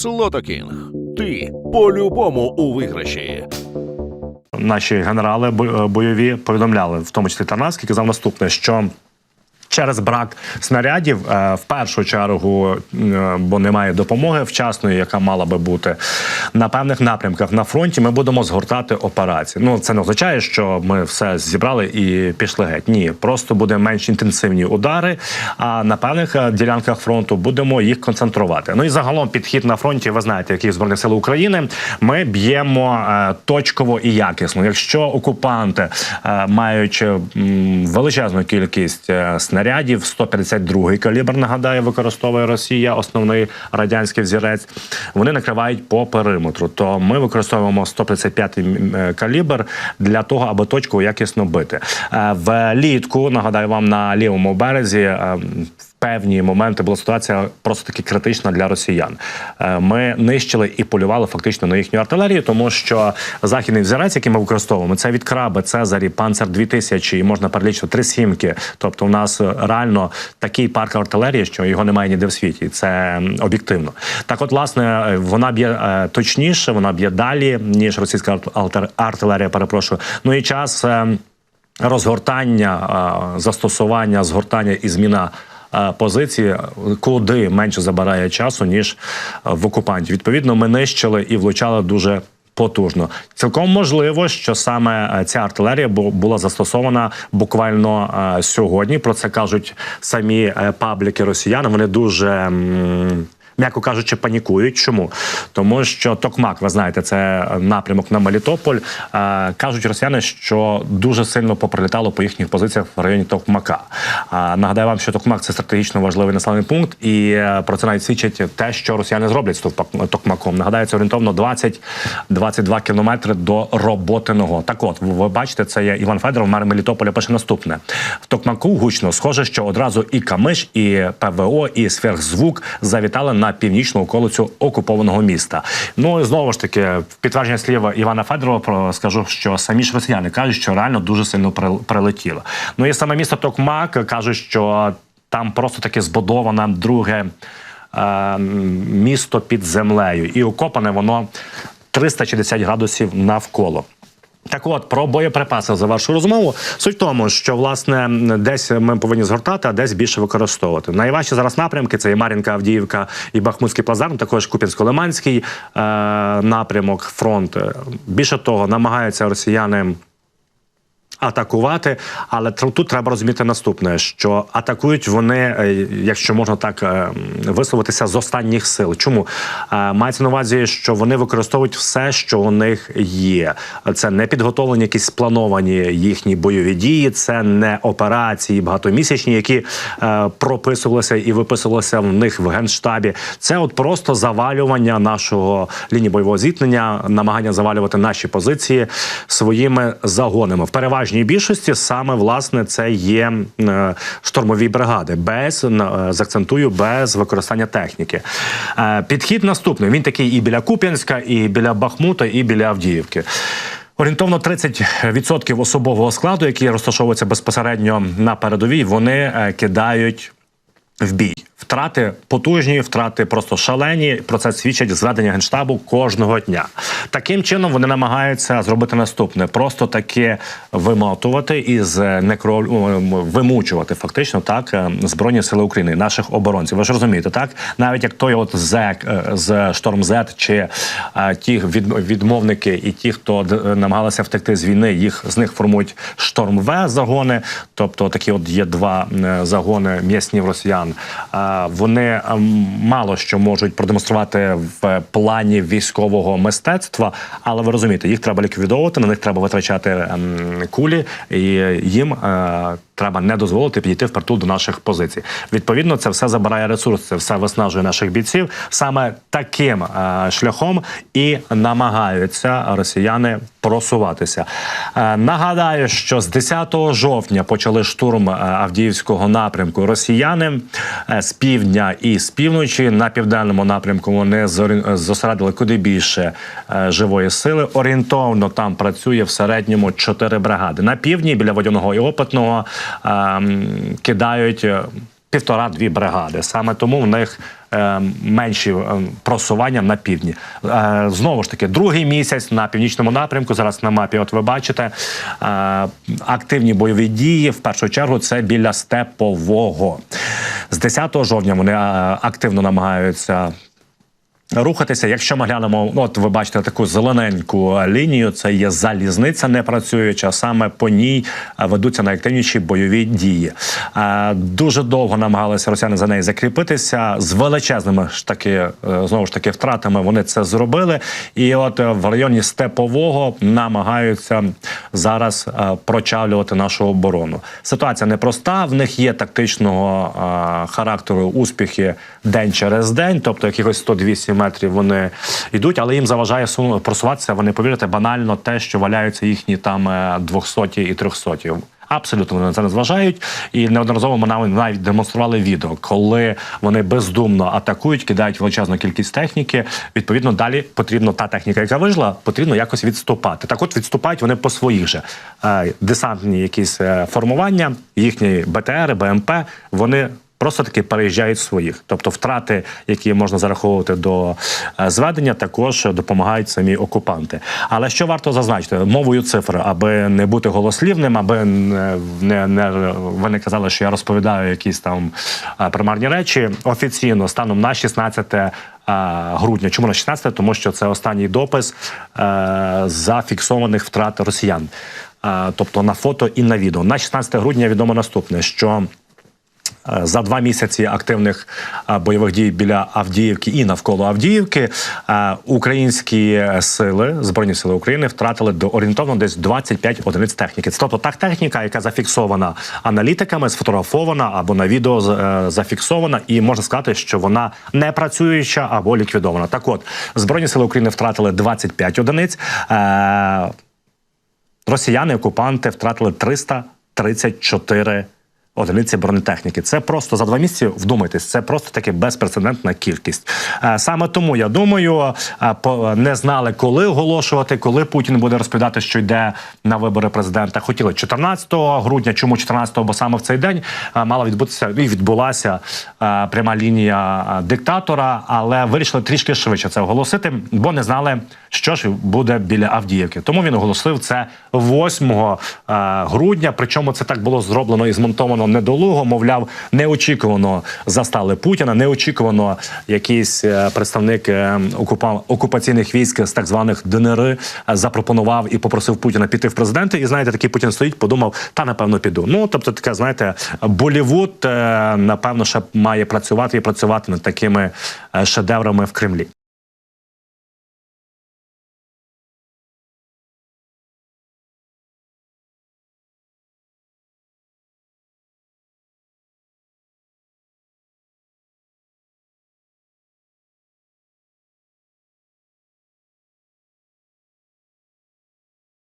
Слотокінг. Ти по-любому у виграші. Наші генерали бо- бойові повідомляли, в тому числі Тарнавський, казав наступне, що. Через брак снарядів, е, в першу чергу, е, бо немає допомоги вчасної, яка мала би бути на певних напрямках на фронті. Ми будемо згортати операції. Ну це не означає, що ми все зібрали і пішли геть. Ні, просто буде менш інтенсивні удари. А на певних е, ділянках фронту будемо їх концентрувати. Ну і загалом підхід на фронті. Ви знаєте, які збройні сили України. Ми б'ємо точково і якісно. Якщо окупанти мають величезну кількість е, снарядів, 152-й калібр, нагадаю, використовує Росія, основний радянський взірець. Вони накривають по периметру. То ми використовуємо 155-й м, е, калібр для того, аби точку якісно бити. Е, Влітку нагадаю вам на лівому березі. Певні моменти була ситуація просто таки критична для росіян. Е, Ми нищили і полювали фактично на їхню артилерію, тому що західний взірець, який ми використовуємо, це від краби, Цезарі, Панцер 2000 і можна перелічити три сімки. Тобто, у нас реально такий парк артилерії, що його немає ніде в світі. Це об'єктивно. Так, от, власне, вона б'є е, точніше, вона б'є далі ніж російська артилерія. Перепрошую. Ну і час. е, Розгортання, застосування, згортання і зміна позиції куди менше забирає часу ніж е, в окупанті. Відповідно, ми нищили і влучали дуже. Потужно, цілком можливо, що саме е, ця артилерія була застосована буквально е, сьогодні. Про це кажуть самі е, пабліки росіян. Вони дуже. М'яко кажучи, панікують. Чому? Тому що Токмак, ви знаєте, це напрямок на Мелітополь. Е, кажуть росіяни, що дуже сильно поприлітало по їхніх позиціях в районі Токмака. Е, нагадаю вам, що Токмак це стратегічно важливий населений пункт, і е, про це навіть свідчить те, що росіяни зроблять з Токмаком. Нагадаю, це орієнтовно 20-22 кілометри до роботиного. Так, от ви бачите, це є Іван Федоров, мер Мелітополя. Пише наступне в Токмаку гучно схоже, що одразу і Камиш, і ПВО, і сверхзвук завітали на північну околицю окупованого міста. Ну і знову ж таки, в підтвердження слів Івана Федорова про скажу, що самі ж росіяни кажуть, що реально дуже сильно прил- прилетіло. Ну і саме місто Токмак кажуть, що там просто таки збудоване друге е, місто під землею, і окопане воно 360 градусів навколо. Так от про боєприпаси за вашу розмову. Суть в тому, що власне десь ми повинні згортати, а десь більше використовувати. Найважчі зараз напрямки це і Мар'їнка, Авдіївка, і Бахмутський плацдарм, також Куп'янсько-Лиманський е- напрямок, фронт. Більше того, намагаються росіяни. Атакувати, але тут треба розуміти наступне: що атакують вони, е, якщо можна так е, висловитися, з останніх сил. Чому Е, мається на увазі, що вони використовують все, що у них є. Це не підготовлені, якісь сплановані їхні бойові дії, це не операції багатомісячні, які прописувалися і виписувалися в них в генштабі. Це от просто завалювання нашого лінії бойового зіткнення, намагання завалювати наші позиції своїми загонами. В переважній більшості саме власне це є е, штурмові бригади, без е, без використання техніки. Е, Підхід наступний. Він такий і біля Куп'янська, і біля Бахмута, і біля Авдіївки. Орієнтовно 30% особового складу, який розташовується безпосередньо на передовій, вони кидають в бій. Втрати потужні, втрати просто шалені. Про це свідчать зведення генштабу кожного дня. Таким чином вони намагаються зробити наступне: просто таки вимотувати і з некро... вимучувати фактично так е, збройні сили України, наших оборонців. Ви ж розумієте, так навіть як той от зек е, з шторм Z чи е, ті від... відмовники і ті, хто намагалися втекти з війни, їх з них формують шторм В загони. Тобто такі от є два е, загони м'ясні в росіян. Е, Вони ем, мало що можуть продемонструвати в плані військового мистецтва, але ви розумієте, їх треба ліквідовувати, на них треба витрачати ем, кулі, і їм е, треба не дозволити підійти впритул до наших позицій. Відповідно, це все забирає ресурс, це все виснажує наших бійців. Саме таким е, шляхом і намагаються росіяни просуватися. Е, нагадаю, що з 10 жовтня почали штурм е, Авдіївського напрямку. Росіяни е, з півдня і з півночі на південному напрямку вони зосередили куди більше е, живої сили. Орієнтовно там працює в середньому 4 бригади. На півдні біля водяного і опитного кидають. е, Півтора-дві бригади. Саме тому в них е, менші е, просування на півдні. Знову ж таки, другий місяць на північному напрямку. Зараз на мапі, от ви бачите, активні бойові дії. В першу чергу це біля Степового. З 10 жовтня вони активно намагаються рухатися. Якщо ми глянемо, ну, от ви бачите таку зелененьку лінію, це є залізниця не працююча. Саме по ній е, ведуться найактивніші бойові дії. Е, Дуже довго намагалися росіяни за неї закріпитися з величезними ж таки е, знову ж таки втратами. Вони це зробили. І от в районі Степового намагаються зараз прочавлювати нашу оборону. Ситуація непроста. В них є тактичного характеру успіхи день через день, тобто якихось 100-200 метрів вони йдуть, але їм заважає су- просуватися. Вони повірите, банально те, що валяються їхні там е, 200 і 300. Абсолютно вони на це не зважають, і неодноразово ми навіть демонстрували відео, коли вони бездумно атакують, кидають величезну кількість техніки. Відповідно, далі потрібно та техніка, яка вижила, потрібно якось відступати. Так, от відступають вони по своїх же е, десантні якісь е, формування, їхні БТР, БМП. Вони просто таки переїжджають своїх. Тобто втрати, які можна зараховувати до е, зведення, також допомагають самі окупанти. Але що варто зазначити мовою цифр, аби не бути голослівним, аби не, не, не ви не казали, що я розповідаю якісь там е, примарні речі. Офіційно станом на 16 е, грудня. Чому на 16? Тому що це останній допис е, зафіксованих втрат росіян. Е, Тобто на фото і на відео. На 16 грудня відомо наступне, що За два місяці активних е, бойових дій біля Авдіївки і навколо Авдіївки е, українські сили збройні сили України втратили до орієнтовно десь 25 одиниць техніки. Це тобто та техніка, яка зафіксована аналітиками, сфотографована або на відео е, зафіксована, і можна сказати, що вона не працююча або ліквідована. Так, от збройні сили України втратили 25 одиниць. Е, Росіяни, окупанти втратили 334 одиниці бронетехніки. Це просто за два місяці, вдумайтесь, це просто таки безпрецедентна кількість. Е, Саме тому я думаю, е, не знали, коли оголошувати, коли Путін буде розповідати, що йде на вибори президента. Хотіли 14 грудня. Чому 14? Бо саме в цей день е, мала відбутися і відбулася пряма лінія диктатора, але вирішили трішки швидше це оголосити, бо не знали, що ж буде біля Авдіївки. Тому він оголосив це 8 е, грудня. Причому це так було зроблено і змонтовано недолуго. Мовляв, неочікувано застали Путіна, неочікувано якийсь е, представник е, окупа- окупаційних військ з так званих ДНР запропонував і попросив Путіна піти в президенти. І знаєте, такий Путін стоїть, подумав, та напевно піду. Ну тобто, таке, знаєте, Болівуд напевно ще має працювати і працювати над такими шедеврами в Кремлі.